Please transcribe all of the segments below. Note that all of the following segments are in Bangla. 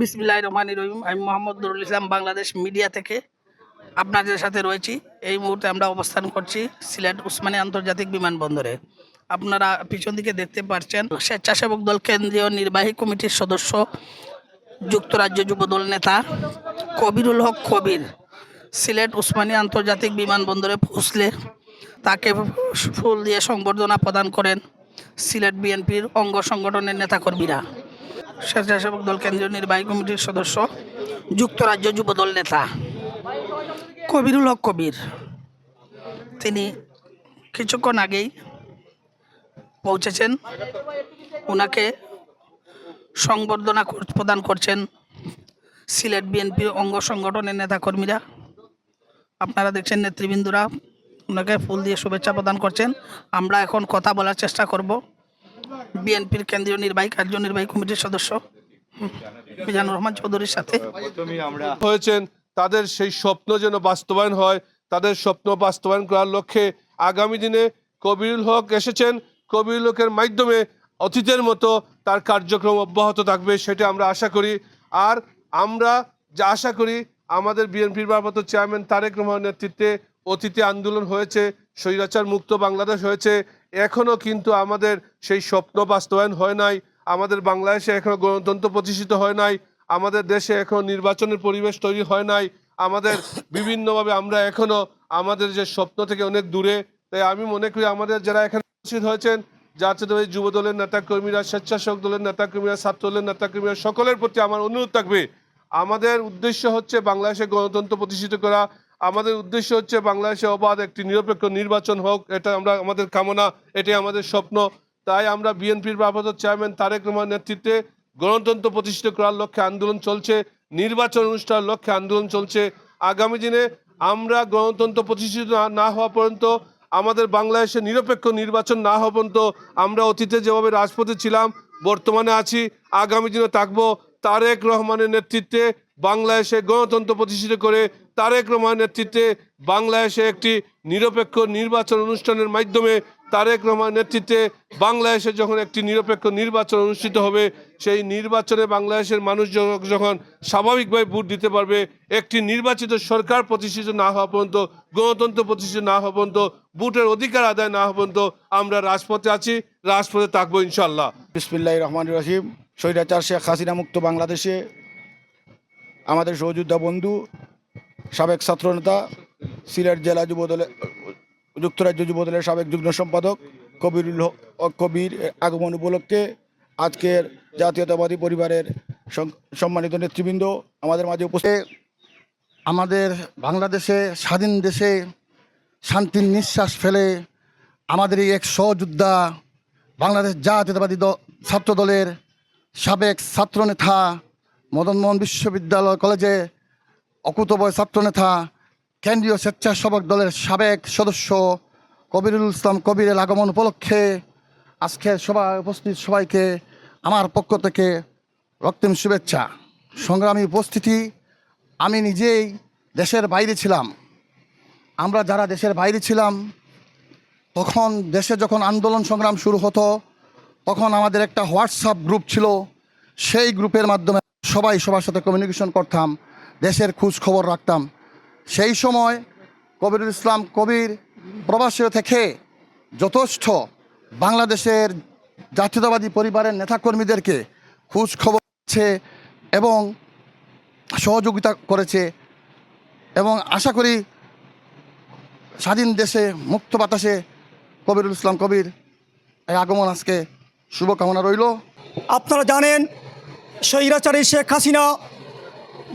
বিসমিল্লাহ রহমান রহিম। আমি মোহাম্মদ নুরুল ইসলাম, বাংলাদেশ মিডিয়া থেকে আপনাদের সাথে রয়েছি। এই মুহূর্তে আমরা অবস্থান করছি সিলেট উসমানী আন্তর্জাতিক বিমানবন্দরে। আপনারা পিছন দিকে দেখতে পাচ্ছেন, স্বেচ্ছাসেবক দল কেন্দ্রীয় নির্বাহী কমিটির সদস্য, যুক্তরাজ্য যুবদল নেতা কবিরুল হক কবির। সিলেট উসমানী আন্তর্জাতিক বিমানবন্দরে পৌঁছলে তাকে ফুল দিয়ে সংবর্ধনা প্রদান করেন সিলেট বিএনপির অঙ্গ সংগঠনের নেতাকর্মীরা। স্বেচ্ছাসেবক দল কেন্দ্রীয় নির্বাহী কমিটির সদস্য, যুক্তরাজ্য যুবদল নেতা কবিরুল হক কবির। তিনি কিছুক্ষণ আগেই পৌঁছেছেন। ওনাকে সংবর্ধনা প্রদান করছেন সিলেট বিএনপির অঙ্গ সংগঠনের নেতাকর্মীরা। আপনারা দেখছেন নেতৃবৃন্দরা ওনাকে ফুল দিয়ে শুভেচ্ছা প্রদান করছেন। আমরা এখন কথা বলার চেষ্টা করব। বিএনপির কেন্দ্রীয় নির্বাহী কার্যনির্বাহী কমিটির সদস্য মিজানুর রহমান চৌধুরীর সাথে। হয়েছেন তাদের সেই স্বপ্ন যেন বাস্তবায়ন হয় তাদের স্বপ্ন বাস্তবায়ন করার লক্ষ্যে আগামী দিনে কবিরুল হক এসেছেন। কবিরুল হকের মাধ্যমে অতীতের মতো তার কার্যক্রম অব্যাহত থাকবে সেটা আমরা আশা করি। আর আমরা যা আশা করি আমাদের বিএনপির ভারপ্রাপ্ত চেয়ারম্যান তারেক রহমানের নেতৃত্বে অতীতে আন্দোলন হয়েছে স্বৈরাচার মুক্ত বাংলাদেশ হয়েছে এখনও কিন্তু আমাদের সেই স্বপ্ন বাস্তবায়ন হয় নাই, আমাদের বাংলাদেশে এখনও গণতন্ত্র প্রতিষ্ঠিত হয় নাই, আমাদের দেশে এখনও নির্বাচনের পরিবেশ তৈরি হয় নাই, আমাদের বিভিন্নভাবে আমরা এখনও আমাদের যে স্বপ্ন থেকে অনেক দূরে, তাই আমি মনে করি আমাদের যারা এখানে উপস্থিত হয়েছেন, জাতীয়তাবাদী যুব দলের নেতাকর্মীরা, স্বেচ্ছাসেবক দলের নেতাকর্মীরা ছাত্র দলের নেতাকর্মীরা, সকলের প্রতি আমার অনুরোধ থাকবে, আমাদের উদ্দেশ্য হচ্ছে বাংলাদেশে গণতন্ত্র প্রতিষ্ঠিত করা আমাদের উদ্দেশ্য হচ্ছে বাংলাদেশে অবাধ একটি নিরপেক্ষ নির্বাচন হোক, এটা আমরা, আমাদের কামনা, এটাই আমাদের স্বপ্ন। তাই আমরা বিএনপির ভারপ্রাপ্ত চেয়ারম্যান তারেক রহমান নেতৃত্বে গণতন্ত্র প্রতিষ্ঠিত করার লক্ষ্যে আন্দোলন চলছে, নির্বাচন অনুষ্ঠানের লক্ষ্যে আন্দোলন চলছে। আগামী দিনে আমরা গণতন্ত্র প্রতিষ্ঠিত না- না হওয়া পর্যন্ত, আমাদের বাংলাদেশে নিরপেক্ষ নির্বাচন না হওয়া পর্যন্ত আমরা অতীতে যেভাবে রাজপথে ছিলাম, বর্তমানে আছি, আগামী দিনে থাকব। তারেক রহমানের নেতৃত্বে বাংলাদেশে গণতন্ত্র প্রতিষ্ঠিত করে তারেক রহমানের নেতৃত্বে বাংলাদেশে একটি নিরপেক্ষ নির্বাচন অনুষ্ঠানের মাধ্যমে তারেক রহমানের নেতৃত্বে বাংলাদেশে যখন একটি নিরপেক্ষ নির্বাচন অনুষ্ঠিত হবে, সেই নির্বাচনে বাংলাদেশের মানুষ যখন- যখন স্বাভাবিকভাবে ভোট দিতে পারবে, একটি নির্বাচিত সরকার প্রতিষ্ঠিত না হওয়া পর্যন্ত, গণতন্ত্র প্রতিষ্ঠিত না হওয়া পর্যন্ত, ভোটের অধিকার আদায় না হওয়া পর্যন্ত আমরা রাজপথে আছি, রাজপথে থাকব ইনশাল্লাহ বিসমিল্লাহ রহমান রহিম। স্বৈরাচার শেখ হাসিনা মুক্ত বাংলাদেশে আমাদের সহযোদ্ধা বন্ধু, সাবেক ছাত্রনেতা সিলেট জেলা যুবদলের যুক্তরাজ্য যুবদলের সাবেক যুগ্ম সম্পাদক কবিরুল কবির আগমন উপলক্ষে আজকের জাতীয়তাবাদী পরিবারের সম্মানিত নেতৃবৃন্দ আমাদের মাঝে উপস্থিত। আমাদের বাংলাদেশে, স্বাধীন দেশে শান্তির নিঃশ্বাস ফেলে আমাদের এই এক সহযোদ্ধা বাংলাদেশ জাতীয়তাবাদী দ- ছাত্র দলের সাবেক ছাত্রনেতা মদনমোহন বিশ্ববিদ্যালয় কলেজে অকুতবয় ছাত্রনেতা, কেন্দ্রীয় স্বেচ্ছাসেবক দলের সাবেক সদস্য কবিরুল ইসলাম কবিরের আগমন উপলক্ষে আজকের সভায় উপস্থিত সবাইকে আমার পক্ষ থেকে রক্তিম শুভেচ্ছা। সংগ্রামী উপস্থিতি, আমি নিজেই দেশের বাইরে ছিলাম। আমরা যারা দেশের বাইরে ছিলাম, তখন দেশে যখন আন্দোলন সংগ্রাম শুরু হতো, তখন আমাদের একটা হোয়াটসঅ্যাপ গ্রুপ ছিল। সেই গ্রুপের মাধ্যমে সবাই সবার সাথে কমিউনিকেশন করতাম, দেশের খোঁজ খবর রাখতাম। সেই সময় কবিরুল ইসলাম কবির প্রবাসী থেকে যথেষ্ট বাংলাদেশের জাতীয়তাবাদী পরিবারের নেতাকর্মীদেরকে খোঁজ খবর এবং সহযোগিতা করেছে এবং আশা করি স্বাধীন দেশে, মুক্ত বাতাসে কবিরুল ইসলাম কবির এই আগমন আজকে শুভকামনা রইল। আপনারা জানেন স্বৈরাচারী শেখ হাসিনা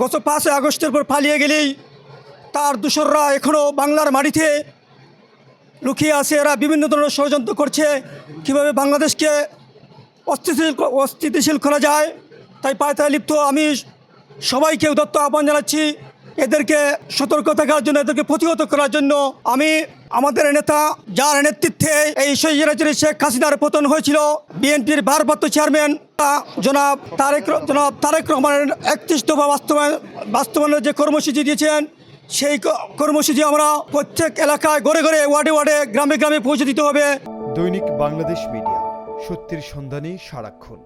গত পাঁচই আগস্টের পর পালিয়ে গেলেই তার দূষররা এখনও বাংলার মাটিতে লুকিয়ে আছে। এরা বিভিন্ন ধরনের ষড়যন্ত্র করছে। কীভাবে বাংলাদেশকে অস্থিতিশীল অস্থিতিশীল করা যায়, তাই পায়তায় লিপ্ত। আমি সবাইকে উদত্ত আহ্বান জানাচ্ছি এদেরকে সতর্ক থাকার জন্য, এদেরকে প্রতিহত করার জন্য। আমি, আমাদের নেতা, যার নেতৃত্বে এই সৈরাচারী শেখ হাসিনার পতন হয়েছিল, বিএনপির ভারপ্রাপ্ত চেয়ারম্যান জনাব তারেক জনাব তারেক রহমানের একত্রিশ দফা বাস্তবায়ন বাস্তবায়নের যে কর্মসূচি দিয়েছেন, সেই কর্মসূচি আমরা প্রত্যেক এলাকায় ঘরে ঘরে ওয়ার্ডে ওয়ার্ডে, গ্রামে গ্রামে পৌঁছে দিতে হবে। দৈনিক বাংলাদেশ মিডিয়া, সত্যির সন্ধানে সারাক্ষণ।